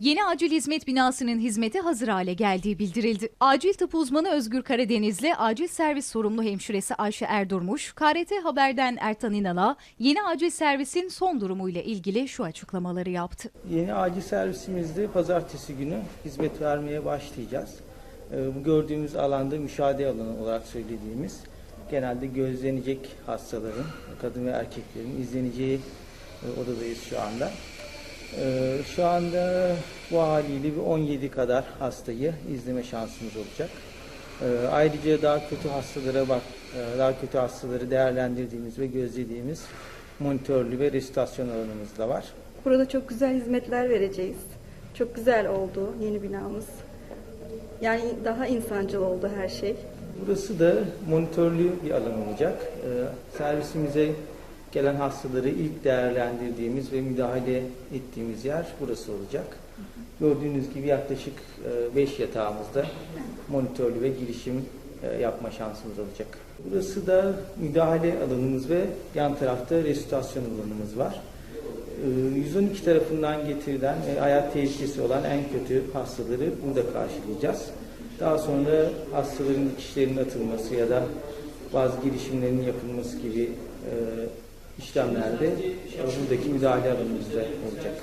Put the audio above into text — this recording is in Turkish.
Yeni acil hizmet binasının hizmete hazır hale geldiği bildirildi. Acil tıp uzmanı Özgür Karadenizli, acil servis sorumlu hemşiresi Ayşe Erdurmuş, KRT Haber'den Ertan İnal'a yeni acil servisin son durumuyla ilgili şu açıklamaları yaptı. Yeni acil servisimizde pazartesi günü hizmet vermeye başlayacağız. Ee, Bu gördüğümüz alanda müşahede alanı olarak söylediğimiz genelde gözlenecek hastaların, kadın ve erkeklerin izleneceği e, odadayız şu anda. Ee, Şu anda bu haliyle bir 17 kadar hastayı izleme şansımız olacak. Ee, Ayrıca daha kötü hastalara bak, e, daha kötü hastaları değerlendirdiğimiz ve gözlediğimiz monitörlü ve restorasyon alanımız da var. Burada çok güzel hizmetler vereceğiz. Çok güzel oldu yeni binamız. Yani daha insancıl oldu her şey. Burası da monitörlü bir alan olacak. Ee, servisimize gelen hastaları ilk değerlendirdiğimiz ve müdahale ettiğimiz yer burası olacak. Gördüğünüz gibi yaklaşık 5 yatağımızda monitörlü ve girişim e, yapma şansımız olacak. Burası da müdahale alanımız ve yan tarafta restorasyon alanımız var. Ee, 112 tarafından getirilen ve hayat tehlikesi olan en kötü hastaları burada karşılayacağız. Daha sonra hastaların dikişlerinin atılması ya da bazı girişimlerin yapılması gibi e, işlemlerde buradaki müdahale alanımızda olacak.